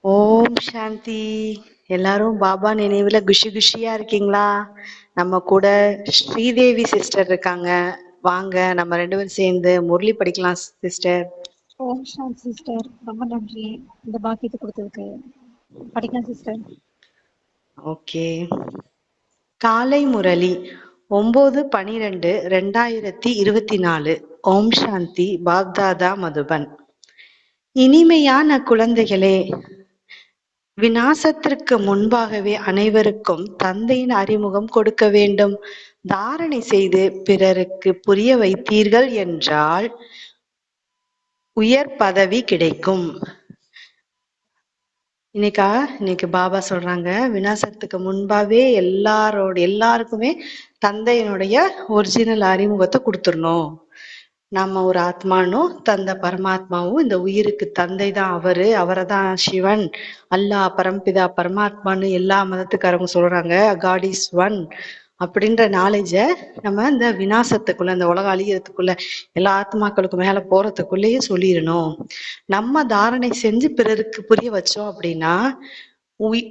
ஓம் சாந்தி. எல்லாரும் பாபா நினைவுல குஷி குஷியா இருக்கீங்களா? நம்ம கூட ஸ்ரீதேவி சிஸ்டர் இருக்காங்க. வாங்க நம்ம ரெண்டு பேரும் சேர்ந்து முரளி படிக்கலாம் சிஸ்டர். ஓம் சாந்த் சிஸ்டர். ரொம்ப நன்றி இந்த பாக்கியத்தை கொடுத்ததுக்கு. படிக்கலாம் சிஸ்டர். ஓகே. காலை முரளி ஒன்பது பனிரெண்டு ரெண்டாயிரத்தி இருபத்தி நாலு. ஓம் சாந்தி பாப்தாதா மதுபன். இனிமையான குழந்தைகளே விநாசத்திற்கு முன்பாகவே அனைவருக்கும் தந்தையின் அறிமுகம் கொடுக்க வேண்டும். தாரணை செய்து பிறருக்கு புரிய வைத்தீர்கள் என்றால் உயர் பதவி கிடைக்கும். இன்னைக்கா இன்னைக்கு பாபா சொல்றாங்க விநாசத்துக்கு முன்பாவே எல்லாரோட எல்லாருக்குமே தந்தையினுடைய ஒரிஜினல் அறிமுகத்தை கொடுத்துடணும். நம்ம ஒரு ஆத்மானும் தந்த பரமாத்மாவும் இந்த உயிருக்கு தந்தை தான் அவரு. அவரை தான் சிவன் அல்லாஹ் பரம்பிதா பரமாத்மான்னு எல்லா மதத்துக்காரங்க சொல்றாங்க. காட் இஸ் ஒன் அப்படின்ற நாலேஜ நம்ம இந்த விநாசத்துக்குள்ள இந்த உலக அழியறதுக்குள்ள எல்லா ஆத்மாக்களுக்கும் மேல போறதுக்குள்ளேயே சொல்லிடணும். நம்ம தாரணை செஞ்சு பிறருக்கு புரிய வச்சோம் அப்படின்னா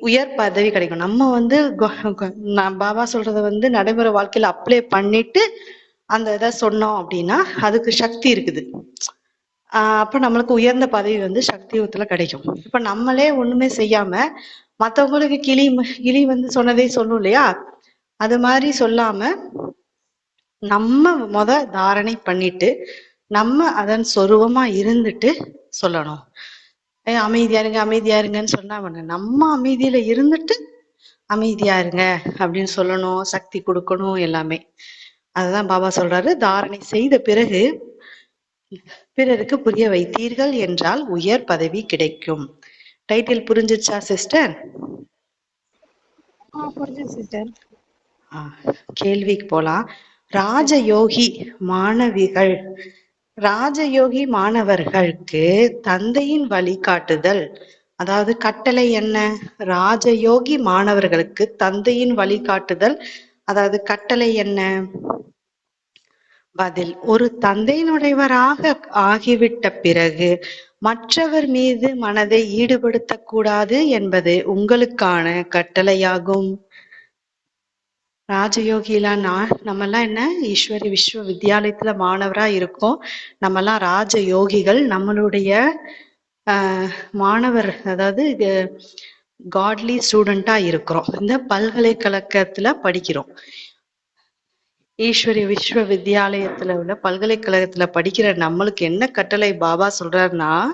உயர் பதவி கிடைக்கும். நம்ம வந்து நான் பாபா சொல்றத வந்து நடைமுறை வாழ்க்கையில அப்ளை பண்ணிட்டு அந்த இதை சொன்னோம் அப்படின்னா அதுக்கு சக்தி இருக்குது. ஆஹ் அப்ப நம்மளுக்கு உயர்ந்த பதவி வந்து சக்தி யுகத்துல கிடைக்கும். இப்ப நம்மளே ஒண்ணுமே செய்யாம மத்தவங்களுக்கு கிளி கிளி வந்து சொன்னதே சொல்லும் இல்லையா? அது மாதிரி சொல்லாம நம்ம முத தாரணை பண்ணிட்டு நம்ம அதன் சொருவமா இருந்துட்டு சொல்லணும். அமைதியா இருங்க அமைதியா இருங்கன்னு சொன்னா நம்ம அமைதியில இருந்துட்டு அமைதியா இருங்க அப்படின்னு சொல்லணும் சக்தி கொடுக்கணும் எல்லாமே. அதுதான் பாபா சொல்றாரு தாரணை செய்த பிறகு பிறருக்கு புரிய வைத்தீர்கள் என்றால் உயர் பதவி கிடைக்கும். டைட்டில் புரிஞ்சிச்சா சிஸ்டர் கேள்விக்கு போலாம். ராஜயோகி மாணவிகள் ராஜயோகி மாணவர்களுக்கு தந்தையின் வழிகாட்டுதல் அதாவது கட்டளை என்ன? ராஜயோகி மாணவர்களுக்கு தந்தையின் வழிகாட்டுதல் அதாவது கட்டளை என்ன? பதில் ஒரு தந்தையினுடையவராக ஆகிவிட்ட பிறகு மற்றவர் மீது மனதை ஈடுபடுத்தக்கூடாது என்பது உங்களுக்கான கட்டளையாகும். ராஜயோகிலாம் நான் நம்மெல்லாம் என்ன? ஈஸ்வரி விஸ்வ வித்யாலயத்துல மாணவரா இருக்கோம். நம்மெல்லாம் ராஜயோகிகள் நம்மளுடைய ஆஹ், மாணவர் அதாவது காட்லி ஸ்டூடெண்டா இருக்கிறோம். இந்த பல்கலைக்கழகத்துல படிக்கிறோம். ஈஸ்வரி விஸ்வ வித்யாலயத்துல உள்ள பல்கலைக்கழகத்துல படிக்கிற நம்மளுக்கு என்ன கட்டளை பாபா சொல்றாருன்னா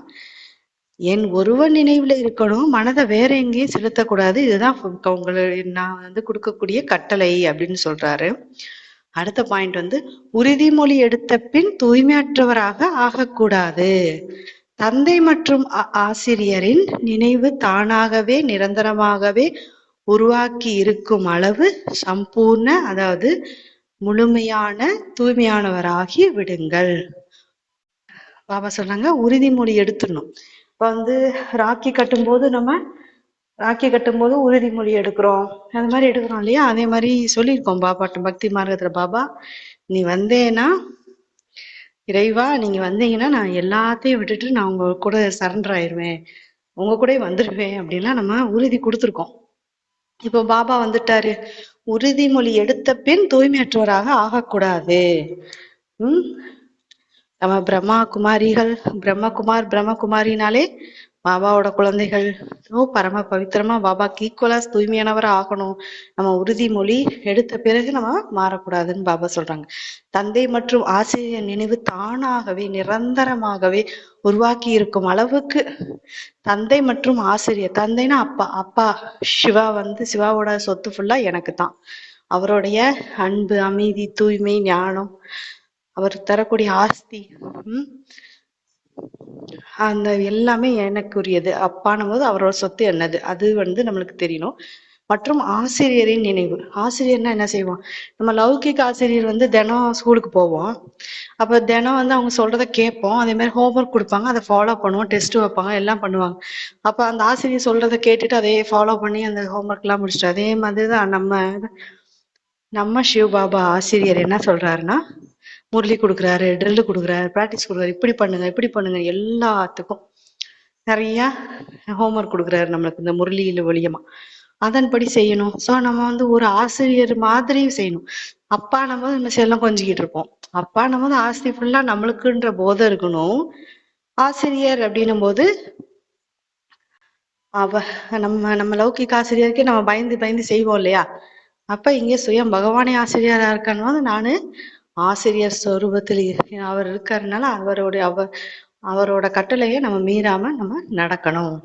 என் ஒருவன் நினைவுல இருக்கணும் மனதை வேற எங்கேயும் செலுத்தக்கூடாது இதுதான் உங்களை நான் வந்து கொடுக்கக்கூடிய கட்டளை அப்படின்னு சொல்றாரு. அடுத்த பாயிண்ட் வந்து உறுதிமொழி எடுத்த பின் தூய்மையற்றவராக ஆகக்கூடாது. தந்தை மற்றும் ஆசிரியரின் நினைவு தானாகவே நிரந்தரமாகவே உருவாக்கி இருக்கும் அளவு சம்பூர்ண அதாவது முழுமையான தூய்மையானவராகி விடுங்கள். பாபா சொன்னாங்க உறுதிமொழி எடுத்துடணும். இப்ப வந்து ராக்கி கட்டும்போது நம்ம ராக்கி கட்டும்போது உறுதிமொழி எடுக்கிறோம். அந்த மாதிரி எடுக்கிறோம் இல்லையா? அதே மாதிரி சொல்லியிருக்கோம் பாபாட்ட பக்தி மார்க்கத்துல. பாபா நீ வந்தேன்னா இறைவா நீங்க வந்தீங்கன்னா நான் எல்லாத்தையும் விட்டுட்டு நான் உங்க கூட சரண்டர் ஆயிருவேன். உங்க கூட வந்துடுவேன் அப்படின்லாம் நம்ம உறுதி கொடுத்துருக்கோம். இப்போ பாபா வந்துட்டாரு. உறுதிமொழி எடுத்த பின் தூய்மையற்றவராக ஆகக்கூடாது. உம் நம்ம பிரம்மா குமாரிகள் பிரம்மகுமார் பிரம்மகுமாரினாலே பாபாவோட குழந்தைகள் பரம பவித்திரமா பாபாக்கு ஈக்குவலா தூய்மையானவரா ஆகணும். நம்ம உறுதிமொழி எடுத்த பிறகு நம்ம மாறக்கூடாதுன்னு பாபா சொல்றாங்க. தந்தை மற்றும் ஆசிரியர் நினைவு தானாகவே நிரந்தரமாகவே உருவாக்கி இருக்கும் அளவுக்கு தந்தை மற்றும் ஆசிரியர் தந்தைனா அப்பா அப்பா சிவா வந்து சிவாவோட சொத்து ஃபுல்லா எனக்கு தான். அவருடைய அன்பு அமைதி தூய்மை ஞானம் அவர் தரக்கூடிய ஆஸ்தி உம் அந்த எல்லாமே எனக்குரியது. அப்பானும் போது அவரோட சொத்து என்னது? அது வந்து நம்மளுக்கு தெரியணும். மற்றும் ஆசிரியரின் நினைவு. ஆசிரியர்னா என்ன செய்வோம் நம்ம லௌகிக ஆசிரியர் வந்து தினம் ஸ்கூலுக்கு போவோம். அப்ப தினம் வந்து அவங்க சொல்றத கேட்போம். அதே மாதிரி ஹோம்ஒர்க் கொடுப்பாங்க. அதை ஃபாலோ பண்ணுவோம். டெஸ்ட் வைப்பாங்க. எல்லாம் பண்ணுவாங்க. அப்ப அந்த ஆசிரியர் சொல்றத கேட்டுட்டு அதே ஃபாலோ பண்ணி அந்த ஹோம்ஒர்க் எல்லாம் முடிச்சிட்டு அதே மாதிரிதான் நம்ம நம்ம சிவ பாபா ஆசிரியர் என்ன சொல்றாருன்னா முரளி கொடுக்குறாரு ட்ரில்லு கொடுக்குறாரு ப்ராக்டிஸ் கொடுக்குறாரு இப்படி பண்ணுங்க இப்படி பண்ணுங்க எல்லாத்துக்கும் நிறைய ஹோம்ஒர்க் கொடுக்குறாரு நம்மளுக்கு இந்த முரளியில வழியமா. அதன்படி செய்யணும். சோ நம்ம வந்து ஒரு ஆசிரியர் மாதிரி செய்யணும். அப்பா நம்ம நம்ம செல்லம் கொஞ்சிக்கிட்டு இருப்போம். அப்பா நம்ம வந்து ஆஸ்தி ஃபுல்லா நம்மளுக்குன்ற போதை இருக்கணும். ஆசிரியர் அப்படின்னும் போது அவ நம்ம நம்ம லௌகிக ஆசிரியருக்கே நம்ம பயந்து பயந்து செய்வோம் இல்லையா? அப்ப இங்க சுயம் பகவானே ஆசிரியரா இருக்கணும் நானு ஆசிரியர் ஸ்வரூபத்தில் அவர் இருக்கிறதுனால அவருடைய அவர் அவரோட கட்டளையை நம்ம மீறாம நம்ம நடக்கணும்.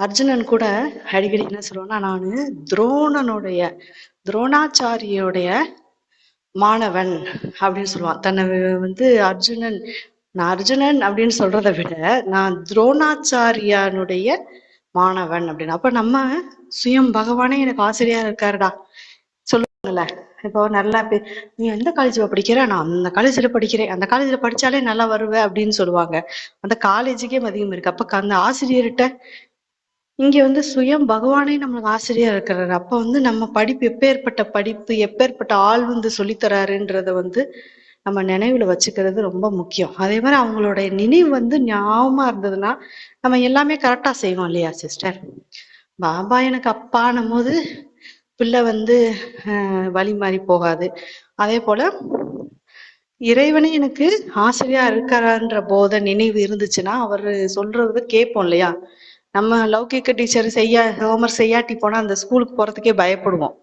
அர்ஜுனன் கூட அடிக்கடி என்ன சொல்லுவேன்னா நான் துரோணனுடைய துரோணாச்சாரியோடைய மாணவன் அப்படின்னு சொல்லுவான். தன்னை வந்து அர்ஜுனன் நான் அர்ஜுனன் அப்படின்னு சொல்றதை விட நான் துரோணாச்சாரியானுடைய மாணவன் அப்படின்னு. அப்ப நம்ம சுயம் பகவானே எனக்கு ஆசிரியரா இருக்காருடா. இப்போ நல்லா நீ எந்த காலேஜ் படிக்கிற? நான் அந்த காலேஜ்ல படிக்கிறேன். அந்த காலேஜ்ல படிச்சாலே நல்லா வருவ அப்படின்னு சொல்லுவாங்க. அந்த காலேஜுக்கே மதியம் இருக்கு. அப்ப அந்த ஆசிரியர்கிட்ட இங்க வந்து சுயம் பகவானே நம்மளுக்கு ஆசிரியர் இருக்கிறாரு. அப்ப வந்து நம்ம படிப்பு எப்பேற்பட்ட படிப்பு எப்பேற்பட்ட ஆள் வந்து சொல்லித்தராருன்றத வந்து நம்ம நினைவுல வச்சுக்கிறது ரொம்ப முக்கியம். அதே மாதிரி அவங்களோட நினைவு வந்து ஞாபகமா இருந்ததுன்னா நம்ம எல்லாமே கரெக்டா செய்வோம் இல்லையா சிஸ்டர் பாபா எனக்கு அப்பானும் போது பிள்ளை வந்து வழி மாறி போகாது. அதே போல இறைவனே எனக்கு ஆசிரியா இருக்காரான்ற போத நினைவு இருந்துச்சுன்னா அவர் சொல்றது கேட்போம் இல்லையா? நம்ம லௌகிக்க டீச்சர் செய்யா ஹோம்ஒர்க் செய்யாட்டி போனா அந்த ஸ்கூலுக்கு போறதுக்கே பயப்படுவோம்.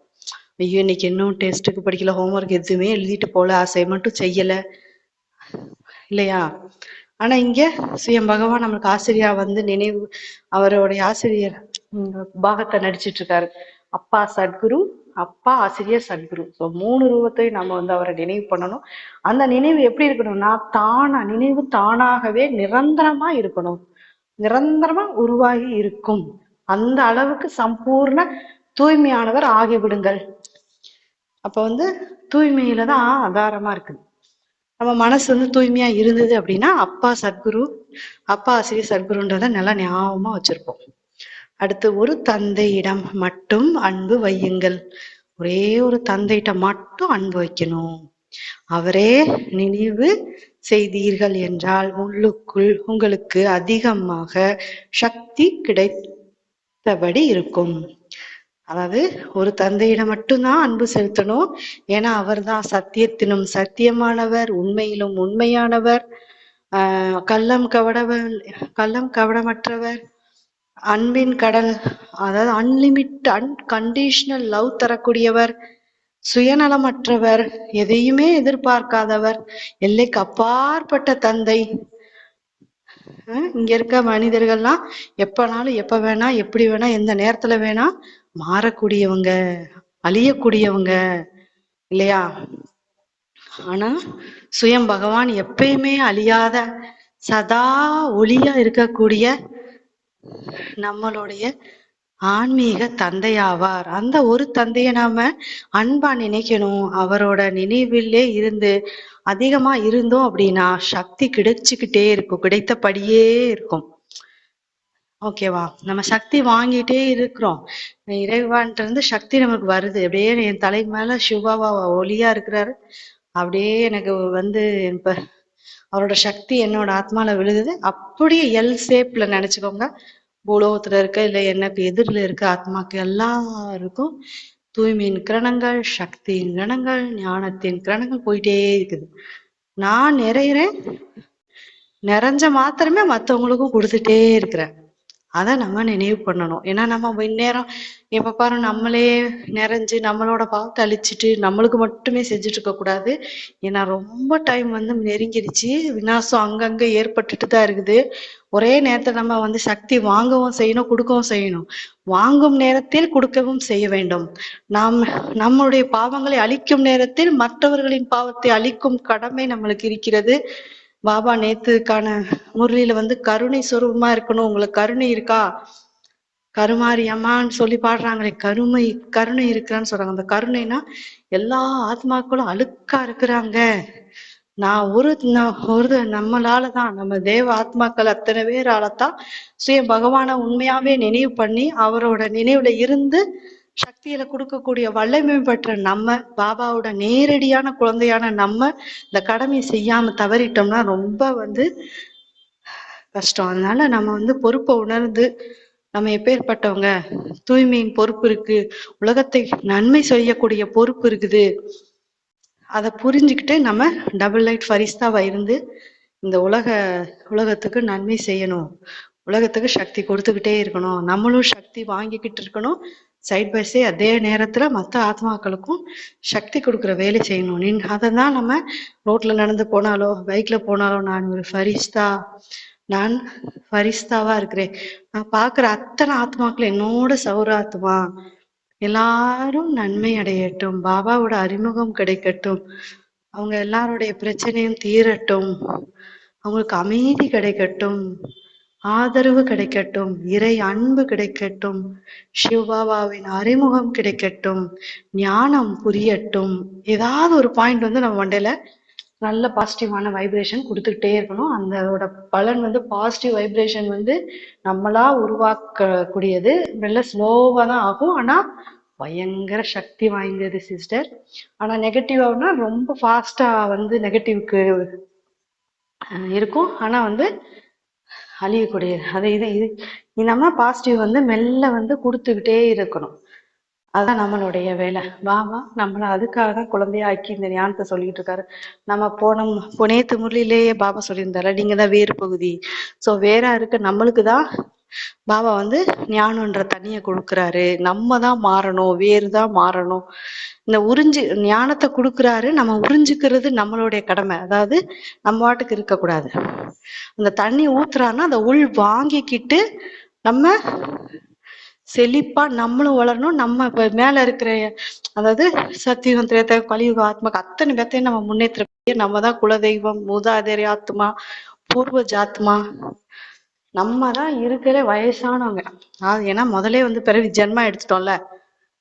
ஐயோ இன்னைக்கு இன்னும் டெஸ்ட்டுக்கு படிக்கல ஹோம்ஒர்க் எதுவுமே எழுதிட்டு போல அசைன்மெண்ட்டும் செய்யல. இல்லையா? ஆனா இங்க சுயம் பகவான் நம்மளுக்கு ஆசிரியா வந்து நினைவு அவருடைய ஆசிரியர் பாகத்தை நடிச்சிட்டு இருக்காரு. அப்பா சத்குரு அப்பா ஆசிரியர் சத்குரு. ஸோ மூணு ரூபத்தையும் நம்ம வந்து அவரை நினைவு பண்ணணும். அந்த நினைவு எப்படி இருக்கணும்னா தானா நினைவு தானாகவே நிரந்தரமா இருக்கணும். நிரந்தரமா உருவாகி இருக்கும். அந்த அளவுக்கு சம்பூர்ண தூய்மையானவர் ஆகிவிடுங்கள். அப்ப வந்து தூய்மையில தான் ஆதாரமா இருக்குது. நம்ம மனசு வந்து தூய்மையா இருந்தது அப்படின்னா அப்பா சத்குரு அப்பா ஆசிரியர் சத்குருன்றத நல்லா ஞாபகமா வச்சிருப்போம். அடுத்து ஒரு தந்தையிடம் மட்டும் அன்பு வையுங்கள். ஒரே ஒரு தந்தையிட்ட மட்டும் அன்பு வைக்கணும். அவரே நினைவு செய்தீர்கள் என்றால் உள்ளுக்குள் உங்களுக்கு அதிகமாக சக்தி கிடைத்தபடி இருக்கும். அதாவது ஒரு தந்தையிடம் மட்டும்தான் அன்பு செலுத்தணும். ஏன்னா அவர்தான் சத்தியத்திலும் சத்தியமானவர் உண்மையிலும் உண்மையானவர் ஆஹ் கள்ளம் கவடவன் கள்ளம் கவடமற்றவர். அன்பின் கடல் அதாவது அன்லிமிட் அன்கண்டிஷனல் லவ் தரக்கூடியவர் சுயநலமற்றவர் எதையுமே எதிர்பார்க்காதவர் எல்லைக்கு அப்பாற்பட்ட தந்தை. இங்க இருக்க மனிதர்கள்லாம் எப்பனாலும் எப்ப வேணா எப்படி வேணா எந்த நேரத்துல வேணா மாறக்கூடியவங்க அழியக்கூடியவங்க இல்லையா? ஆனா சுயம் பகவான் எப்பயுமே அழியாத சதா ஒளியா இருக்கக்கூடிய நம்மளுடைய ஆன்மீக தந்தையாவார். அந்த ஒரு தந்தையை நாம அன்பா நினைக்கணும். அவரோட நினைவிலே இருந்து அதிகமா இருந்தோம் அப்படின்னா சக்தி கிடைச்சுக்கிட்டே இருக்கும். கிடைத்தபடியே இருக்கும். ஓகேவா நம்ம சக்தி வாங்கிட்டே இருக்கிறோம். இறைவான்ட்டு இருந்து சக்தி நமக்கு வருது. அப்படியே என் தலை மேல சிவாவா ஒளியா இருக்கிறாரு. அப்படியே எனக்கு வந்து இப்ப அவரோட சக்தி என்னோட ஆத்மால விழுகுது அப்படியே எல் ஷேப்ல நினைச்சுக்கோங்க. பூலோகத்துல இருக்க இல்ல எனக்கு எதிரில இருக்க ஆத்மாக்கு எல்லாருக்கும் தூய்மையின் கிரணங்கள் சக்தியின் கிரணங்கள் ஞானத்தின் கிரணங்கள் போயிட்டே இருக்குது. நான் நிறையிறேன். நிறைஞ்ச மாத்திரமே மத்தவங்களுக்கும் கொடுத்துட்டே இருக்கிறேன். அதை நம்ம நினைவு பண்ணணும். ஏன்னா நம்ம இந்நேரம் எப்ப பாரு நம்மளே நிறைஞ்சு நம்மளோட பாவத்தை அழிச்சிட்டு நம்மளுக்கு மட்டுமே செஞ்சுட்டு இருக்க கூடாது. ஏன்னா ரொம்ப டைம் வந்து நெருங்கிருச்சு. விநாசம் அங்கங்க ஏற்பட்டுட்டு தான் இருக்குது. ஒரே நேரத்தில் நம்ம வந்து சக்தி வாங்கவும் செய்யணும் கொடுக்கவும் செய்யணும். வாங்கும் நேரத்தில் கொடுக்கவும் செய்ய வேண்டும். நாம் நம்மளுடைய பாவங்களை அழிக்கும் நேரத்தில் மற்றவர்களின் பாவத்தை அழிக்கும் கடமை நம்மளுக்கு இருக்கிறது. பாபா நேத்துக்கான முரளியில வந்து கருணை சுரூபமா இருக்கணும் உங்களுக்கு கருணை இருக்கா? கருமாரி அம்மான்னு சொல்லி பாடுறாங்களே கருமை கருணை இருக்கிறான்னு சொல்றாங்க. அந்த கருணைனா எல்லா ஆத்மாக்களும் அழுக்கா இருக்கிறாங்க. நான் ஒரு ஒரு நம்மளால தான் நம்ம தேவ ஆத்மாக்கள் அத்தனை பேராலதான் சுய பகவானை உண்மையாவே நினைவு பண்ணி அவரோட நினைவுல இருந்து சக்தியில கொடுக்கக்கூடிய வல்லமை பெற்ற நம்ம பாபாவோட நேரடியான குழந்தையான நம்ம இந்த கடமையை செய்யாம தவறிட்டோம்னா ரொம்ப வந்து கஷ்டம். அதனால நம்ம வந்து பொறுப்பை உணர்ந்து நம்ம எப்பேற்பட்டவங்க தூய்மையின் பொறுப்பு இருக்கு உலகத்தை நன்மை செய்யக்கூடிய பொறுப்பு இருக்குது. அதை புரிஞ்சுக்கிட்டு நம்ம டபுள் லைட் ஃபரிஸ்தாவா இருந்து இந்த உலக உலகத்துக்கு நன்மை செய்யணும். உலகத்துக்கு சக்தி கொடுத்துக்கிட்டே இருக்கணும். நம்மளும் சக்தி வாங்கிக்கிட்டு இருக்கணும். சைட் பை சைட் அதே நேரத்துல மற்ற ஆத்மாக்களுக்கும் சக்தி கொடுக்குற வேலை செய்யணும். நீ அதை தான் நம்ம ரோட்ல நடந்து போனாலோ பைக்ல போனாலோ நான் ஒரு ஃபரிஸ்தா நான் ஃபரிஸ்தாவா இருக்கிறேன். நான் பார்க்குற அத்தனை ஆத்மாக்கள் என்னோட சௌராத்மா. எல்லாரும் நன்மை அடையட்டும் பாபாவோட அறிமுகம் கிடைக்கட்டும் அவங்க எல்லாருடைய பிரச்சனையும் தீரட்டும் அவங்களுக்கு அமைதி கிடைக்கட்டும். ஆதரவு கிடைக்கட்டும் இறை அன்பு கிடைக்கட்டும் சிவபாபாவின் அறிமுகம் கிடைக்கட்டும் ஞானம் புரியட்டும். ஏதாவது ஒரு பாயிண்ட் வந்து நம்ம மண்டையில நல்ல பாசிட்டிவான வைப்ரேஷன் கொடுத்துக்கிட்டே இருக்கணும். அதோட பலன் வந்து பாசிட்டிவ் வைப்ரேஷன் வந்து நம்மளா உருவாக்கக்கூடியது. நல்ல ஸ்லோவா தான் ஆகும். ஆனா பயங்கர சக்தி வாய்ந்தது சிஸ்டர் ஆனா நெகட்டிவ்னா ரொம்ப ஃபாஸ்டா வந்து நெகட்டிவ்க்கு இருக்கும். ஆனா வந்து அழியக்கூடியது அது இது இது இது நம்ம பாசிட்டிவ் வந்து மெல்ல வந்து கொடுத்துக்கிட்டே இருக்கணும். அதான் நம்மளுடைய வேலை. பாபா நம்மள அதுக்காக தான் குழந்தையாக்கி இந்த ஞானத்தை சொல்லிட்டு இருக்காரு. நம்ம போன புனேத்து நேத்து முரளிலேயே பாபா சொல்லியிருந்தாரு. நீங்க தான் வேறு பகுதி. சோ வேறா இருக்க நம்மளுக்கு தான் பாபா வந்து ஞானம்ன்ற தண்ணியை கொடுக்குறாரு. நம்ம தான் மாறணும் வேறு தான் மாறணும். இந்த உறிஞ்சு ஞானத்தை கொடுக்குறாரு. நம்ம உறிஞ்சுக்கிறது நம்மளுடைய கடமை. அதாவது நம்ம வாட்டுக்கு இருக்கக்கூடாது. அந்த தண்ணி ஊத்துறான்னா அந்த உள் வாங்கிக்கிட்டு நம்ம செழிப்பா நம்மளும் வளரணும் நம்ம இப்ப மேல இருக்கிற அதாவது சத்தியுகம் கலியுக ஆத்மாக்கு அத்தனை பேர்த்தையும் நம்ம முன்னேற்ற நம்ம தான் குலதெய்வம் மூதாதேரி ஆத்மா பூர்வ ஜாத்மா நம்ம தான் இருக்கிற வயசானவங்க. அது ஏன்னா முதலே வந்து பிறவி ஜென்மா எடுத்துட்டோம்ல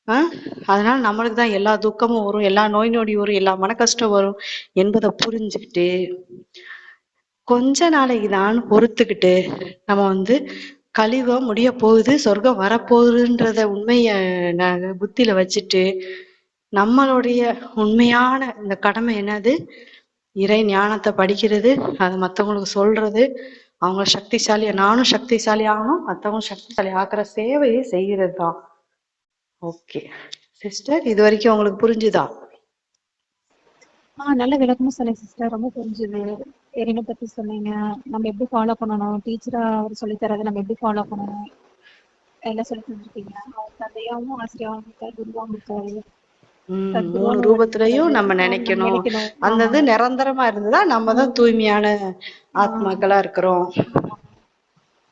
ஆஹ் அதனால நம்மளுக்கு தான் எல்லா துக்கமும் வரும் எல்லா நோய் நொடி வரும் எல்லா மன கஷ்டம் வரும் என்பதை புரிஞ்சுக்கிட்டு கொஞ்ச நாளைக்கு தான் பொறுத்துக்கிட்டு நம்ம வந்து கலியுகம் முடிய போகுது சொர்க்கம் வரப்போகுதுன்றத உண்மைய ந- புத்தியில வச்சுட்டு நம்மளுடைய உண்மையான இந்த கடமை என்னது? இறை ஞானத்தை படிக்கிறது அதை மற்றவங்களுக்கு சொல்றது அவங்க சக்திசாலியா நானும் சக்திசாலி ஆகணும் மற்றவங்க சக்திசாலி ஆக்குற சேவையை செய்கிறது தான் ஓகே. சிஸ்டர் இது வரைக்கும் உங்களுக்கு புரிஞ்சுதா? ஆஹ் நல்ல விளக்கமும் சொன்னேன் சிஸ்டர். ரொம்ப புரிஞ்சுது. எரினை பத்தி சொன்னீங்க? நம்ம எப்படி ஃபாலோ பண்ணணும்? டீச்சரா அவர் சொல்லி தரதை நம்ம எப்படி ஃபாலோ பண்ணணும்? எல்லாம் சொல்லி தந்துருக்கீங்க? அவர் தந்தையாவும் ஆசிரியாவும் இருக்காரு குருவாவும் இருக்காரு. மூணு ரூபத்திலையும் நம்ம நினைக்கணும். அந்த இது நிரந்தரமா இருந்ததா? நம்ம தான் தூய்மையான ஆத்மாக்களா இருக்கிறோம்.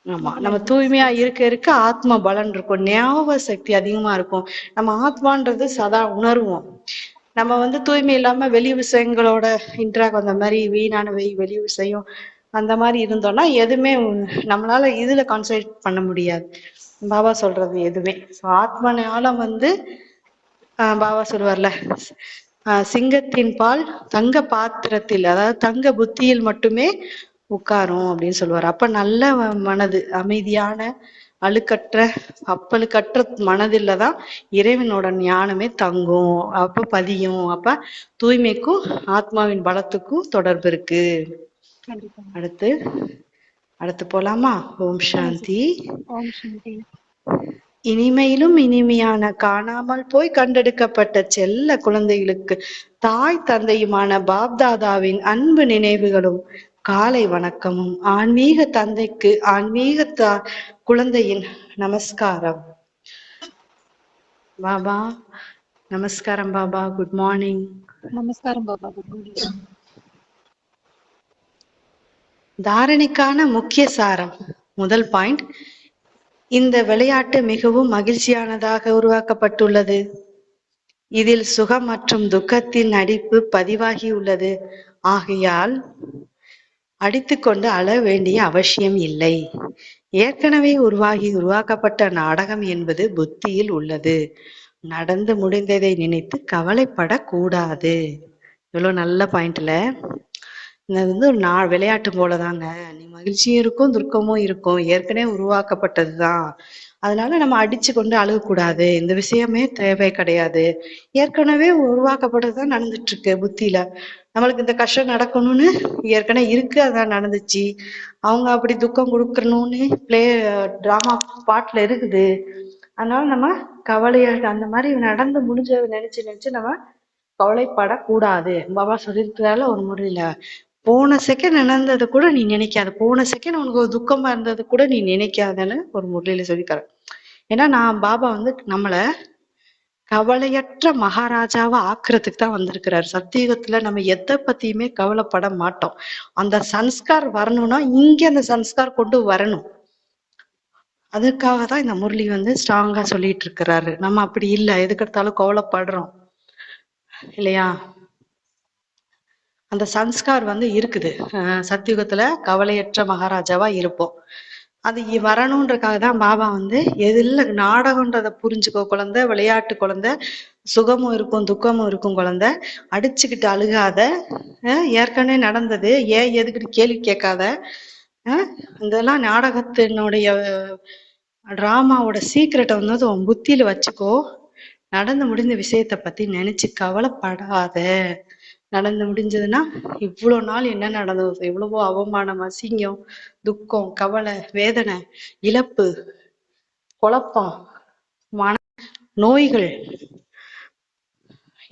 ஆமா நம்ம தூய்மையா இருக்க இருக்க ஆத்ம பலன் இருக்கும். ஞாபக சக்தி அதிகமா இருக்கும். நம்ம ஆத்மான்றது சதா உணர்வோம். நம்ம வந்து தூய்மை இல்லாம வெளி விஷயங்களோட இன்ட்ராக் அந்த மாதிரி வீணான வெளி விஷயம் அந்த மாதிரி இருந்தோம்னா எதுவுமே நம்மளால இதுல கான்சென்ட்ரேட் பண்ண முடியாது. பாபா சொல்றது எதுவுமே. ஸோ ஆத்மனால வந்து ஆஹ் பாபா சொல்லுவார்ல ஆஹ் சிங்கத்தின் பால் தங்க பாத்திரத்தில் அதாவது தங்க புத்தியில் மட்டுமே உட்காரும் அப்படின்னு சொல்லுவார் அப்ப நல்ல மனது அமைதியான அழுக்கற்ற அப்பழுக்கற்ற மனதில தான் இறைவனோட ஞானமே தங்கும். அப்ப பதியும். அப்ப தூய்மைக்கும் ஆத்மாவின் பலத்துக்கும் தொடர்பு இருக்கு. அடுத்து அடுத்து போலாமா? ஓம் சாந்தி. ஓம் சாந்தி. இனிமையிலும் இனிமையான காணாமல் போய் கண்டெடுக்கப்பட்ட செல்ல குழந்தைகளுக்கு தாய் தந்தையுமான பாப்தாதாவின் அன்பு நினைவுகளும் காலை வணக்கமும். ஆன்மீக தந்தைக்கு ஆன்மீக தா குழந்தையின் நமஸ்காரம். பாபா நமஸ்காரம் பாபா குட் மார்னிங் நமஸ்காரம் பாபா குட் மார்னிங் தாரணைக்கான முக்கிய சாரம் முதல் பாயிண்ட் இந்த விளையாட்டு மிகவும் மகிழ்ச்சியானதாக உருவாக்கப்பட்டுள்ளது. இதில் சுகம் மற்றும் துக்கத்தின் நடிப்பு பதிவாகியுள்ளது ஆகையால் அடித்துக்கொண்டு அழ வேண்டிய அவசியம் இல்லை. ஏற்கனவே உருவாகி உருவாக்கப்பட்ட நாடகம் என்பது புத்தியில் உள்ளது. நடந்து முடிந்ததை நினைத்து கவலைப்படக்கூடாது. இவ்வளோ நல்ல பாயிண்ட்ல. இது வந்து ஒரு நா விளையாட்டு போலதாங்க. நீ மகிழ்ச்சியும் இருக்கும் துக்கமும் இருக்கும். ஏற்கனவே உருவாக்கப்பட்டதுதான். அதனால நம்ம அடிச்சு கொண்டு அழுகக்கூடாது. இந்த விஷயமே தேவை கிடையாது. ஏற்கனவே உருவாக்கப்பட்டதுதான் நடந்துட்டு இருக்கு புத்தியில. நம்மளுக்கு இந்த கஷ்டம் நடக்கணும்னு ஏற்கனவே இருக்கு அதான் நடந்துச்சு. அவங்க அப்படி துக்கம் கொடுக்கணும்னு பிளே டிராமா பாட்டுல இருக்குது. அதனால நம்ம கவலையாக அந்த மாதிரி நடந்து முடிஞ்ச நினைச்சு நினைச்சு நம்ம கவலைப்படக்கூடாது. பாபா சொல்லியிருக்கிறால ஒரு முறையில போன செகண்ட் நடந்ததை கூட நீ நினைக்காத. போன செகண்ட் உனக்கு ஒரு துக்கமா இருந்தது கூட நீ நினைக்காதன்னு ஒரு முறையில சொல்லித்தரேன் ஏன்னா நான் பாபா வந்து நம்மளை கவலையற்ற மகாராஜாவை ஆக்குறதுக்கு தான் வந்திருக்கிறாரு. சத்தியுகத்துல நம்ம எதை பத்தியுமே கவலைப்பட மாட்டோம். அந்த சன்ஸ்கார் வரணும்னா இங்க அந்த சன்ஸ்கார் கொண்டு வரணும். அதுக்காக தான் இந்த முரளி வந்து ஸ்ட்ராங்கா சொல்லிட்டு இருக்கிறாரு. நம்ம அப்படி இல்லை. எதுக்கெடுத்தாலும் கவலைப்படுறோம். இல்லையா? அந்த சன்ஸ்கார் வந்து இருக்குது. சத்தியுகத்துல கவலையற்ற மகாராஜாவா இருப்போம். அது வரணுன்றக்காக தான் பாபா வந்து எதில் நாடகன்றதை புரிஞ்சுக்கோ. குழந்தை விளையாட்டு குழந்தை சுகமும் இருக்கும் துக்கமும் இருக்கும் குழந்தை. அடிச்சுக்கிட்டு அழுகாத ஏற்கனவே நடந்தது. ஏன் எதுக்கிட்டு கேள்வி கேட்காத. இதெல்லாம் நாடகத்தினுடைய டிராமாவோட சீக்கிரட்டை வந்து உன் புத்தியில வச்சுக்கோ. நடந்து முடிந்த விஷயத்த பத்தி நினைச்சு கவலைப்படாத. நடந்து முடிஞ்சதுன்னா இவ்வளோ நாள் என்ன நடந்தது? எவ்வளவோ அவமானம் அசிங்கம் துக்கம் கவலை வேதனை இழப்பு குழப்பம் மன நோய்கள்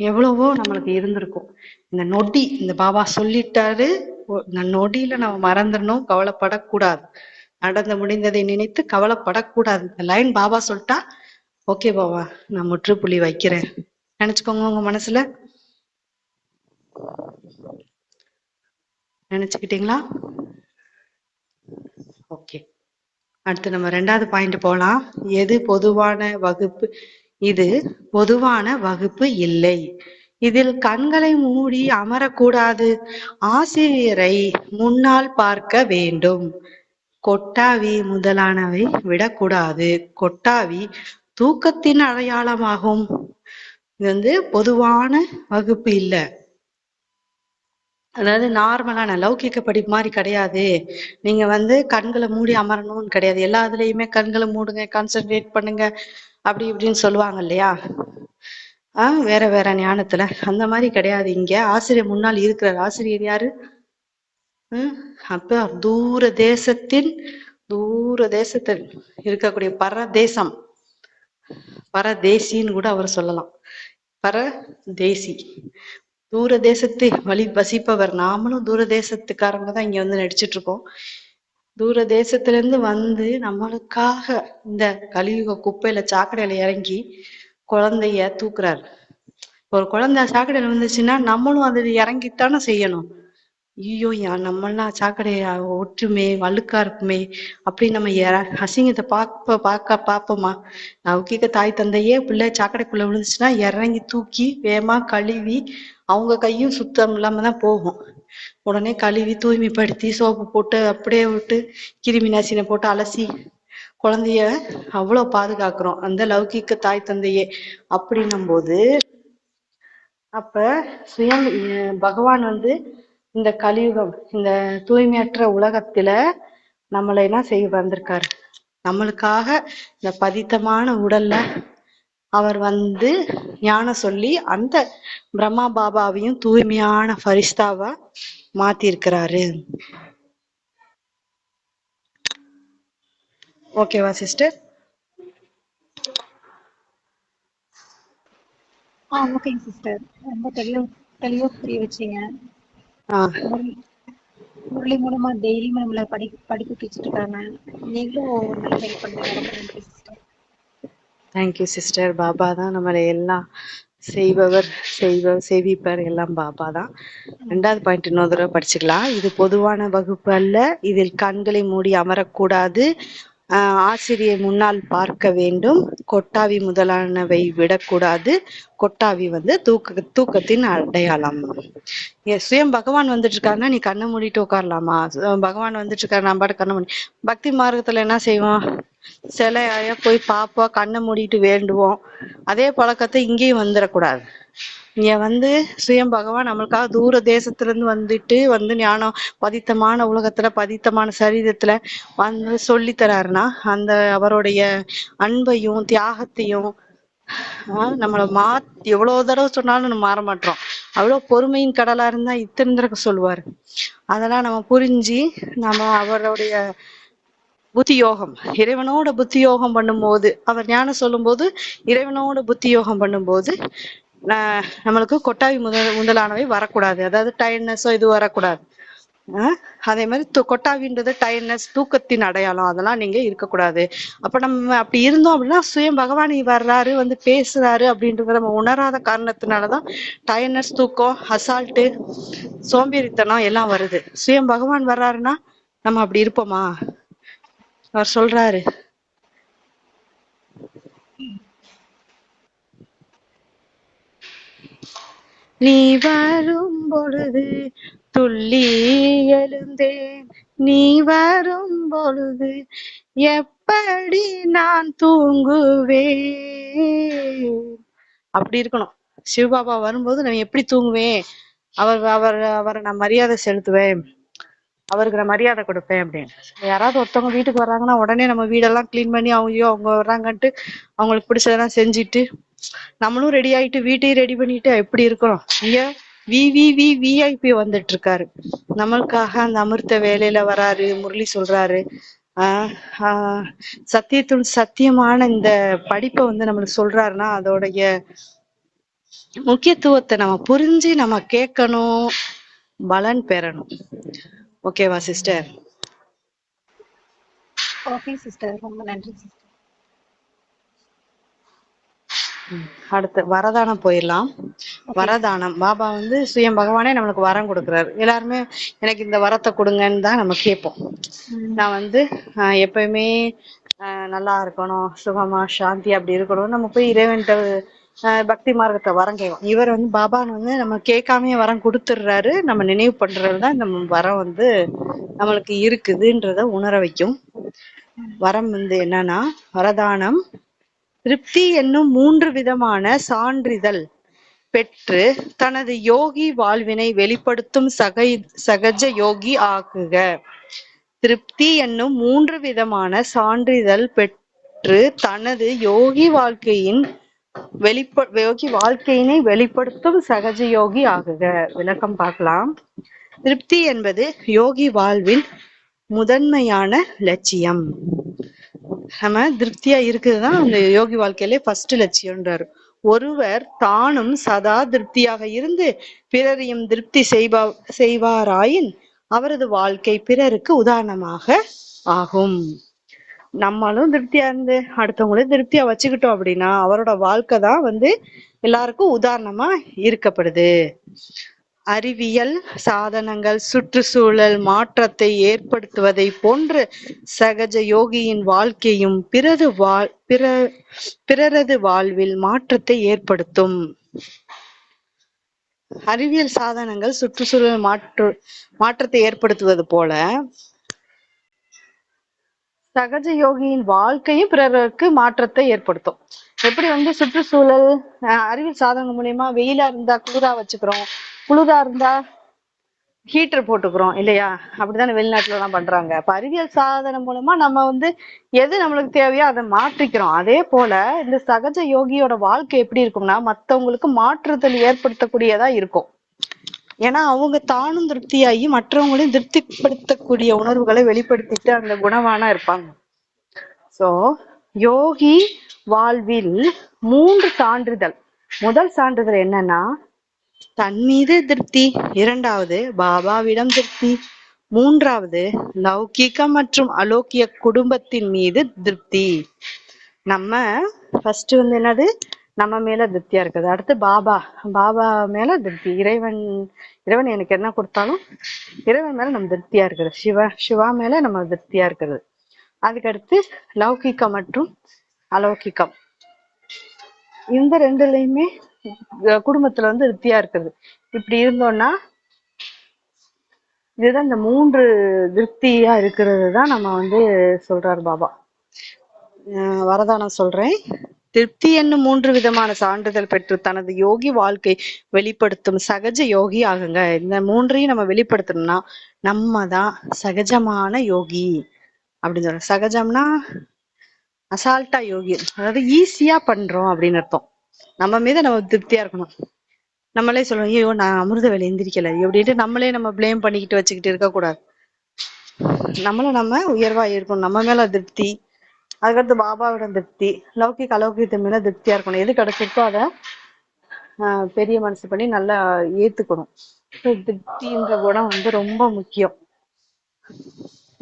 எவ்வளவோ நம்மளுக்கு இருந்திருக்கும். இந்த நொடி இந்த பாபா சொல்லிட்டாரு இந்த நொடியில நம்ம மறந்துடணும் கவலைப்படக்கூடாது. நடந்து முடிந்ததை நினைத்து கவலைப்படக்கூடாது. இந்த லைன் பாபா சொல்லிட்டா ஓகே பாபா நான் முற்றுப்புள்ளி வைக்கிறேன். நினைச்சுக்கோங்க உங்க மனசுல. நினைச்சுக்கிட்டீங்களா? ஓகே அடுத்து நம்ம ரெண்டாவது பாயிண்ட் போலாம். எது பொதுவான வகுப்பு? இது பொதுவான வகுப்பு இல்லை. இதில் கண்களை மூடி அமரக்கூடாது. ஆசிரியரை முன்னால் பார்க்க வேண்டும். கொட்டாவி முதலானவை விடக்கூடாது. கொட்டாவி தூக்கத்தின் அடையாளமாகும். இது வந்து பொதுவான வகுப்பு இல்லை. அதாவது நார்மலான லௌகிக்க படிப்பு மாதிரி கிடையாது. நீங்க வந்து கண்களை மூடி அமரணும்னு கிடையாது. எல்லா இதுலயுமே கண்களை மூடுங்க கான்சென்ட்ரேட் பண்ணுங்க அப்படி இப்படின்னு சொல்லுவாங்க இல்லையா? ஆஹ் வேற வேற ஞானத்துல. அந்த மாதிரி கிடையாது. இங்க ஆசிரியர் முன்னால் இருக்கிறார். ஆசிரியர் யாரு? ஹம் அப்ப தூர தேசத்தின் தூர தேசத்தில் இருக்கக்கூடிய பரதேசம். பரதேசின்னு கூட அவர் சொல்லலாம். பரதேசி. தூரதேசத்தை வழி வசிப்பவர் நாமளும் தூர தேசத்துக்காரங்க தான் இங்க வந்து நடிச்சிட்டு இருக்கோம் தூர தேசத்துல இருந்து வந்து நம்மளுக்காக இந்த கலியுக குப்பையில சாக்கடையில இறங்கி குழந்தைய தூக்குறாரு. ஒரு குழந்தை சாக்கடையில வந்துச்சுன்னா நம்மளும் அது இறங்கித்தானே செய்யணும். ஐயோ யா- நம்மெல்லாம் சாக்கடையா ஒற்றுமே வழுக்கா இருக்குமே அப்படி நம்ம அசிங்கத்தை பார்ப்ப பார்க்க பார்ப்போமா? நவுக்கிக்க தாய் தந்தையே பிள்ளை சாக்கடைக்குள்ள விழுந்துச்சுன்னா இறங்கி தூக்கி வேகமா கழுவி அவங்க கையும் சுத்தம் இல்லாம தான் போகும். உடனே கழுவி தூய்மைப்படுத்தி சோப்பு போட்டு அப்படியே விட்டு கிருமி நாசினை போட்டு அலசி குழந்தைய அவ்வளவு பாதுகாக்கிறோம். அந்த லௌகிக்க தாய் தந்தையே அப்படின்னும் போது அப்ப சுயம் பகவான் வந்து இந்த கலியுகம் இந்த தூய்மையற்ற உலகத்துல நம்மளை என்ன செய்ய வந்திருக்காரு? நம்மளுக்காக இந்த பதித்தமான உடல்ல அவர் வந்து ஞானம் சொல்லி அந்த பிரம்மா பாபாவையும் தூய்மையான ஃபரிஸ்தாவா மாத்திருக்கிறாரு. ஓகேவா சிஸ்டர் ஆ ஓகேங்க சிஸ்டர் ரொம்ப தெளிவு தெளிவாக புரிய வச்சீங்க. முரளி மூலமா டெய்லியும் நம்மள படி படிக்க வச்சுட்டு இருக்காங்க. நீங்களும் ஒரு நல்ல ஹெல்ப் பண்ணுங்க. சிஸ்டர் தேங்க்யூ சிஸ்டர் பாபா தான் நம்மளை எல்லாம் செய்பவர் செய்வ செய்விப்பர் எல்லாம் பாபா தான். ரெண்டாவது பாயிண்ட் இன்னொரு தடவை படிச்சுக்கலாம். இது பொதுவான வகுப்பு அல்ல. இதில் கண்களை மூடி அமரக்கூடாது. ஆசிரியர் முன்னால் பார்க்க வேண்டும். கொட்டாவி முதலானவை விடக்கூடாது. கொட்டாவி வந்து தூக்க தூக்கத்தின் அடையாளம். ஏ, சுயம் பகவான் வந்துட்டு இருக்காருன்னா நீ கண்ணை மூடிட்டு உட்காரலாமா? பகவான் வந்துட்டு இருக்காரு நான் பாட்டு கண்ணை மூடி பக்தி மார்க்கத்துல என்ன செய்வோம்? சிலையாய போய் பார்ப்போம் கண்ணை மூடிட்டு வேண்டுவோம். அதே பழக்கத்தை இங்கேயும் வந்துடக்கூடாது. இங்க வந்து சுயம் பகவான் நம்மளுக்காக தூர தேசத்துல இருந்து வந்துட்டு வந்து ஞானம் பதித்தமான உலகத்துல பதித்தமான சரீரத்துல வந்து சொல்லி தராருன்னா அந்த அவருடைய அன்பையும் தியாகத்தையும் ஆஹ் நம்மள மா எவ்வளவு தடவை சொன்னாலும் நம்ம மாற மாட்டோம். அவ்வளவு பொறுமையின் கடலா இருந்தா இத்தனை தடவை சொல்லுவாரு. அதெல்லாம் நம்ம புரிஞ்சு நம்ம அவருடைய புத்தி யோகம் இறைவனோட புத்தி யோகம் பண்ணும்போது அவர் ஞானம் சொல்லும்போது இறைவனோட புத்தி யோகம் பண்ணும்போது நம்மளுக்கு கொட்டாவி முதல் முதலானவை வரக்கூடாது. அதாவது டயர்ட்னஸோ இது வரக்கூடாது. ஆஹ் அதே மாதிரி கொட்டாவின்றது டயர்ட்னஸ் தூக்கத்தின் அடையாளம். அதெல்லாம் நீங்க இருக்கக்கூடாது. அப்ப நம்ம அப்படி இருந்தோம் அப்படின்னா சுயம் பகவான் வர்றாரு வந்து பேசுறாரு அப்படின்றத நம்ம உணராத காரணத்தினாலதான் டயர்ட்னஸ் தூக்கம் அசால்ட்டு சோம்பேறித்தனம் எல்லாம் வருது. சுயம் பகவான் வர்றாருன்னா நம்ம அப்படி இருப்போமா? அவர் சொல்றாரு. நீ வரும் பொழுது துள்ளி எழுந்தேன். நீ வரும் பொழுது எப்படி நான் தூங்குவேன்? அப்படி இருக்கணும். சிவபாபா வரும்போது நான் எப்படி தூங்குவேன்? அவர் அவர் அவரை நான் மரியாதை செலுத்துவேன். அவருக்கு நான் மரியாதை கொடுப்பேன் அப்படின்னு. யாராவது ஒருத்தவங்க வீட்டுக்கு வர்றாங்கன்னா உடனே நம்ம வீடெல்லாம் கிளீன் பண்ணி அவங்க அவங்க வர்றாங்கன்ட்டு அவங்களுக்கு பிடிச்சதெல்லாம் செஞ்சுட்டு நம்மளும் ரெடி ஆயிட்டு வீட்டையும் ரெடி பண்ணிட்டு எப்படி இருக்கிறோம்? இங்க வி வி வி விஐபி வந்துட்டு இருக்காரு நம்மளுக்காக அந்த அமிர்த வேலையில வராரு முரளி சொல்றாரு. ஆஹ் ஆஹ் சத்தியத்துள் சத்தியமான இந்த படிப்பை வந்து நம்மளுக்கு சொல்றாருன்னா அதோடைய முக்கியத்துவத்தை நம்ம புரிஞ்சு நம்ம கேட்கணும் பலன் பெறணும். ஓகேவா சிஸ்டர் ஓகே சிஸ்டர் ரொம்ப நன்றி அடுத்து வரதானம் போயிடலாம். வரதானம். பாபா வந்து சுயம் பகவானே நம்மளுக்கு வரம் கொடுக்குறாரு. எல்லாருமே எனக்கு இந்த வரத்தை கொடுங்கன்னு தான் நம்ம கேட்போம். நான் வந்து எப்பயுமே நல்லா இருக்கணும் சுகமா சாந்தி அப்படி இருக்கணும் நம்ம போய் இறைவன்கிட்ட பக்தி மார்க்கத்தை வரம் கேட்கும். இவர் வந்து பாபான்னு வந்து நம்ம கேட்காமயே வரம் கொடுத்துடுறாரு நம்ம நினைவு பண்றது தான் இந்த வரம் வந்து நம்மளுக்கு இருக்குதுன்றத உணர வைக்கும். வரம் வந்து என்னன்னா வரதானம் திருப்தி என்னும் மூன்று விதமான சான்றிதழ் பெற்று தனது யோகி வாழ்வினை வெளிப்படுத்தும் சகை சகஜ யோகி ஆக்குக. திருப்தி என்னும் மூன்று விதமான சான்றிதழ் பெற்று தனது யோகி வாழ்க்கையின் வெளிப்ப யோகி வாழ்க்கையினை வெளிப்படுத்தும் சகஜ யோகி ஆகுக. விளக்கம் பார்க்கலாம். திருப்தி என்பது யோகி வாழ்வின் முதன்மையான லட்சியம். நம்ம திருப்தியா இருக்குதுதான் அந்த யோகி வாழ்க்கையிலே ஃபர்ஸ்ட் லட்சியம்ன்றாரு. ஒருவர் தானும் சதா திருப்தியாக இருந்து பிறரையும் திருப்தி செய்வா செய்வாராயின் அவரது வாழ்க்கை பிறருக்கு உதாரணமாக ஆகும். நம்மளும் திருப்தியா இருந்து அடுத்தவங்களையும் திருப்தியா வச்சுக்கிட்டோம் அப்படின்னா அவரோட வாழ்க்கை தான் வந்து எல்லாருக்கும் உதாரணமா இருக்கப்படுது அறிவியல் சாதனங்கள் சுற்றுச்சூழல் மாற்றத்தை ஏற்படுத்துவதை போன்று சகஜ யோகியின் வாழ்க்கையும் பிறது வாழ் பிற பிறரது வாழ்வில் மாற்றத்தை ஏற்படுத்தும். அறிவியல் சாதனங்கள் சுற்றுச்சூழல் மாற்று மாற்றத்தை ஏற்படுத்துவது போல சகஜ யோகியின் வாழ்க்கையும் பிறருக்கு மாற்றத்தை ஏற்படுத்தும். எப்படி வந்து சுற்றுச்சூழல் அஹ் அறிவியல் சாதனங்கள் மூலியமா வெயிலா இருந்தா குளிரா வச்சுக்கிறோம் குளிரா இருந்தா ஹீட்டர் போட்டுக்கிறோம் இல்லையா? அப்படித்தானே வெளிநாட்டுல எல்லாம் பண்றாங்க. அப்ப அறிவியல் சாதனம் மூலமா நம்ம வந்து எது நம்மளுக்கு தேவையோ அதை மாற்றிக்கிறோம். அதே போல இந்த சகஜ யோகியோட வாழ்க்கை எப்படி இருக்கும்னா மத்தவங்களுக்கு மாற்றுதல் ஏற்படுத்தக்கூடியதா இருக்கும். ஏன்னா அவங்க தானும் திருப்தியாகி மற்றவங்களையும் திருப்திப்படுத்தக்கூடிய உணர்வுகளை வெளிப்படுத்திட்டு அந்த குணவானா இருப்பாங்க. சோ யோகி வாழ்வில் மூன்று சான்றிதழ். முதல் சான்றிதழ் என்னன்னா தன் மீது திருப்தி. இரண்டாவது பாபாவிடம் திருப்தி. மூன்றாவது லௌகிக மற்றும் அலோக்கிய குடும்பத்தின் மீது திருப்தி. நம்ம ஃபர்ஸ்ட் வந்து என்னது? நம்ம மேல திருப்தியா இருக்குது. அடுத்து பாபா. பாபா மேல திருப்தி. இறைவன் இறைவன் எனக்கு என்ன கொடுத்தாலும் இறைவன் மேல நம்ம திருப்தியா இருக்கிறது. சிவா சிவா மேல நம்ம திருப்தியா இருக்கிறது. அதுக்கடுத்து லௌகிக்கம் மற்றும் அலௌகிகம். இந்த ரெண்டுலயுமே குடும்பத்துல வந்து திருப்தியா இருக்குது இப்படி இருந்தோம்னா இதுதான் இந்த மூன்று திருப்தியா இருக்கிறது தான் நம்ம வந்து சொல்றாரு பாபா. அஹ் வரதானம் சொல்றேன். திருப்தி என்னும் மூன்று விதமான சான்றிதழ் பெற்று தனது யோகி வாழ்க்கை வெளிப்படுத்தும் சகஜ யோகி ஆகுங்க. இந்த மூன்றையும் நம்ம வெளிப்படுத்தணும்னா நம்ம தான் சகஜமான யோகி அப்படின்னு சொல்றோம். சகஜம்னா அசால்ட்டா யோகி. அதாவது ஈஸியா பண்றோம் அப்படின்னு அர்த்தம். நம்ம மீது நம்ம திருப்தியா இருக்கணும். நம்மளே சொல்லுவோம் ஐயோ நான் அமிர்த வேலை எந்திரிக்கல. எப்படின்ட்டு நம்மளே நம்ம ப்ளேம் பண்ணிக்கிட்டு வச்சுக்கிட்டு இருக்கக்கூடாது. நம்மள நம்ம உயர்வா இருக்கணும். நம்ம மேல திருப்தி அதுக்கடுத்து பாபாவோட திருப்தி. லௌகிக் அலௌகித்த மேல திருப்தியா இருக்கணும். எது கிடைச்சிருக்கோ அதை பெரிய மனசு பண்ணி நல்லா ஏத்துக்கணும். திருப்தின்ற குணம் வந்து ரொம்ப முக்கியம்.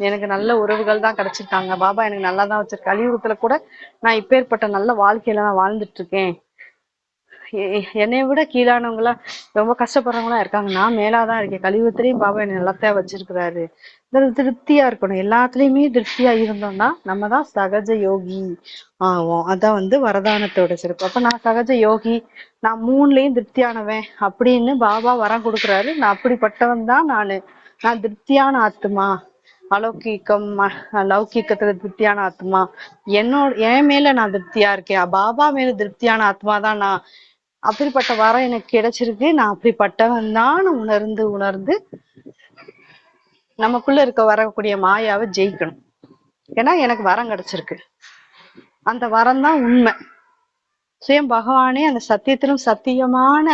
எனக்கு நல்ல உறவுகள் தான் கிடைச்சிருக்காங்க. பாபா எனக்கு நல்லா தான் வச்சிருக்க கலியுகத்துல கூட நான் இப்பேற்பட்ட நல்ல வாழ்க்கையில நான் வாழ்ந்துட்டு இருக்கேன். என்னை என்னைய விட கீழானவங்களா ரொம்ப கஷ்டப்படுறவங்களா இருக்காங்க. நான் மேலாதான் இருக்கேன். கழிவுத்திலையும் பாபா என்னை நல்லாத்தான் வச்சிருக்கிறாரு. திருப்தியா இருக்கணும். எல்லாத்துலயுமே திருப்தியா இருந்தோம்னா நம்ம தான் சகஜ யோகி ஆவோம். அதான் வந்து வரதானத்தோட சிறப்பு. அப்ப நான் சகஜ யோகி நான் மூணுலயும் திருப்தியானவன் அப்படின்னு பாபா வரம் கொடுக்குறாரு. நான் அப்படிப்பட்டவன் தான் நானு. நான் திருப்தியான ஆத்மா. அலௌகிக்கம் ம- லௌகிக்கத்துல திருப்தியான ஆத்மா. என்னோட என் மேல நான் திருப்தியா இருக்கேன். பாபா மேல திருப்தியான ஆத்மா தான் நான். அப்படிப்பட்ட வரம் எனக்கு கிடைச்சிருக்கு. நான் அப்படிப்பட்டவன் தான் உணர்ந்து உணர்ந்து நமக்குள்ள இருக்க வரக்கூடிய மாயாவை ஜெயிக்கணும். ஏன்னா எனக்கு வரம் கிடைச்சிருக்கு. அந்த வரம் தான் உண்மை. சுயம் பகவானே அந்த சத்தியத்திலும் சத்தியமான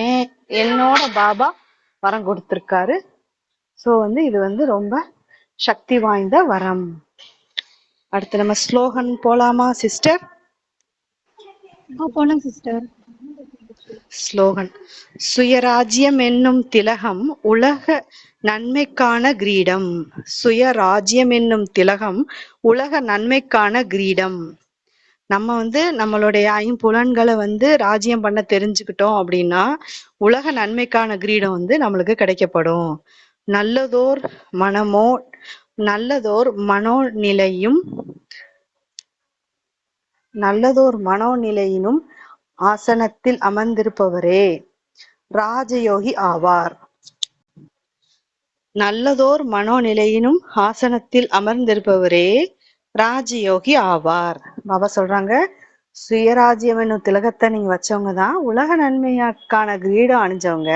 ஏன் என்னோட பாபா வரம் கொடுத்திருக்காரு. சோ வந்து இது வந்து ரொம்ப சக்தி வாய்ந்த வரம். அடுத்து நம்ம ஸ்லோகன் போலாமா சிஸ்டர்? போலாம் சிஸ்டர். ஸ்லோகன். சுயராஜ்யம் என்னும் திலகம் உலக நன்மைக்கான கிரீடம். சுயராஜ்யம் என்னும் திலகம் உலக நன்மைக்கான கிரீடம். நம்ம வந்து நம்மளுடைய ஐம்புலன்களை வந்து ராஜ்யம் பண்ண தெரிஞ்சுக்கிட்டோம் அப்படின்னா உலக நன்மைக்கான கிரீடம் வந்து நம்மளுக்கு கிடைக்கப்படும். நல்லதோர் மனமோ நல்லதோர் மனோநிலையும் நல்லதோர் மனோநிலையினும் ஆசனத்தில் அமர்ந்திருப்பவரே ராஜயோகி ஆவார். நல்லதோர் மனோநிலையினும் ஆசனத்தில் அமர்ந்திருப்பவரே ராஜயோகி ஆவார். பாபா சொல்றாங்க சுயராஜ்யம் என்னும் திலகத்தை நீங்க வச்சவங்க தான் உலக நன்மையாக்கான கிரீடம் அணிஞ்சவங்க.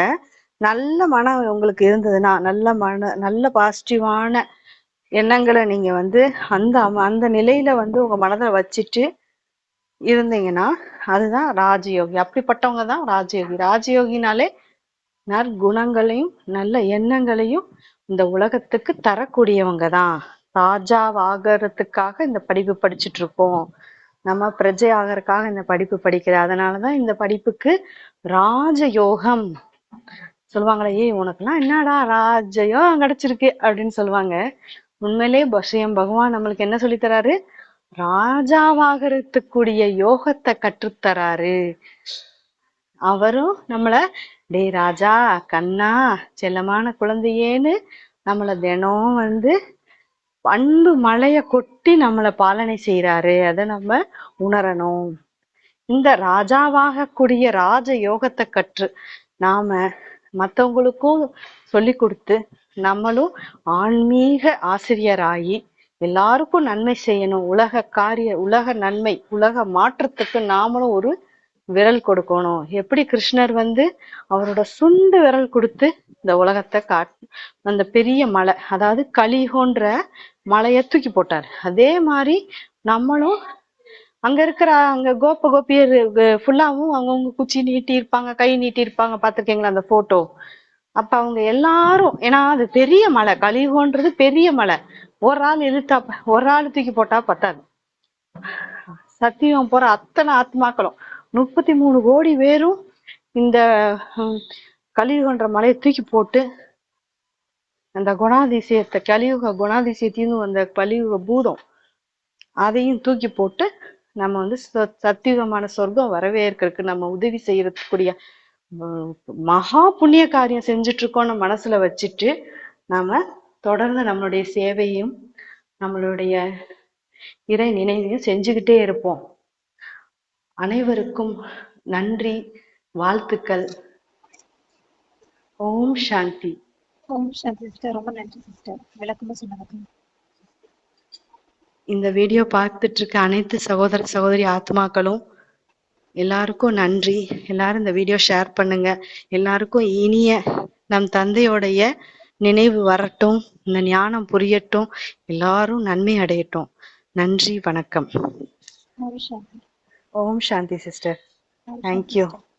நல்ல மனம் உங்களுக்கு இருந்ததுன்னா நல்ல மன நல்ல பாசிட்டிவான எண்ணங்களை நீங்க வந்து அந்த அம- அந்த நிலையில வந்து உங்க மனதை வச்சுட்டு இருந்தீங்கன்னா அதுதான் ராஜயோகி. அப்படிப்பட்டவங்க தான் ராஜயோகி. ராஜயோகினாலே நற்குணங்களையும் நல்ல எண்ணங்களையும் இந்த உலகத்துக்கு தரக்கூடியவங்க தான். ராஜாவாகிறதுக்காக இந்த படிப்பு படிச்சுட்டு இருக்கோம். நம்ம பிரஜை ஆகறதுக்காக இந்த படிப்பு படிக்கிற அதனாலதான் இந்த படிப்புக்கு ராஜயோகம் சொல்லுவாங்களே ஏய் உனக்குலாம் என்னடா ராஜயோகம் கிடைச்சிருக்கு? அப்படின்னு சொல்லுவாங்க. உண்மையிலே பஸ்யம் பகவான் நம்மளுக்கு என்ன சொல்லித் தராரு? ராஜாவாகிறதுக்குரிய யோகத்தை கற்றுத்தராரு. அவரும் நம்மள டேய் ராஜா கண்ணா செல்லமான குழந்தையேன்னு நம்மள தினம் வந்து அன்பு மழைய கொட்டி நம்மள பாலனை செய்யறாரு அதை நம்ம உணரணும். இந்த ராஜாவாக கூடிய ராஜ யோகத்தை கற்று நாம மத்தவங்களுக்கும் சொல்லி கொடுத்து நம்மளும் ஆன்மீக ஆசிரியராகி எல்லாருக்கும் நன்மை செய்யணும். உலக காரிய உலக நன்மை உலக மாற்றத்துக்கு நாமளும் ஒரு விரல் கொடுக்கணும். எப்படி கிருஷ்ணர் வந்து அவரோட சுண்டு விரல் கொடுத்து இந்த உலகத்தை காட் அந்த பெரிய மலை அதாவது கலிகோன்ற மலையை தூக்கி போட்டார். அதே மாதிரி நம்மளும் அங்க இருக்கிற அங்க கோப கோபியர் ஃபுல்லாவும் அவங்கவுங்க குச்சி நீட்டி இருப்பாங்க கை நீட்டி இருப்பாங்க. பாத்திருக்கீங்களா அந்த போட்டோ அப்ப அவங்க எல்லாரும் ஏன்னா அது பெரிய மலை கலிகோன்றது பெரிய மலை. ஒரு ஆள் இழுத்தா ஒரு ஆள் தூக்கி போட்டா பத்தாது. சத்தியம் போற அத்தனை ஆத்மாக்களும். முப்பத்தி மூணு கோடி பேரும் இந்த ஹம், கலியுகன்ற மலையை தூக்கி போட்டு அந்த குணாதிசயத்தை கலியுக குணாதிசயத்தையும் அந்த கலியுக பூதம் அதையும் தூக்கி போட்டு நம்ம வந்து சத்தியுகமான சொர்க்கம் வரவேற்கிறதுக்கு நம்ம உதவி செய்யறதுக்குரிய உம், மகா புண்ணிய காரியம் செஞ்சுட்டு இருக்கோம்னு மனசுல வச்சுட்டு நாம தொடர்ந்து நம்மளுடைய சேவையும் நம்மளுடைய இறை நினைவையும் செஞ்சுக்கிட்டே இருப்போம். அனைவருக்கும் நன்றி வாழ்த்துக்கள். ஓம் சாந்தி. ஓம் சாந்தி சிஸ்டர். ரொம்ப நன்றி சிஸ்டர். விளக்கமா சொன்னதுக்கு. இந்த வீடியோ பார்த்துட்டு இருக்க அனைத்து சகோதர சகோதரி ஆத்மாக்களும் எல்லாருக்கும் நன்றி. எல்லாரும் இந்த வீடியோ ஷேர் பண்ணுங்க. எல்லாருக்கும் இனிய நம் தந்தையோடைய நினைவு வரட்டும் இந்த ஞானம் புரியட்டும் எல்லாரும் நன்மை அடையட்டும். நன்றி வணக்கம். ஓம் சாந்தி சிஸ்டர். Thank you.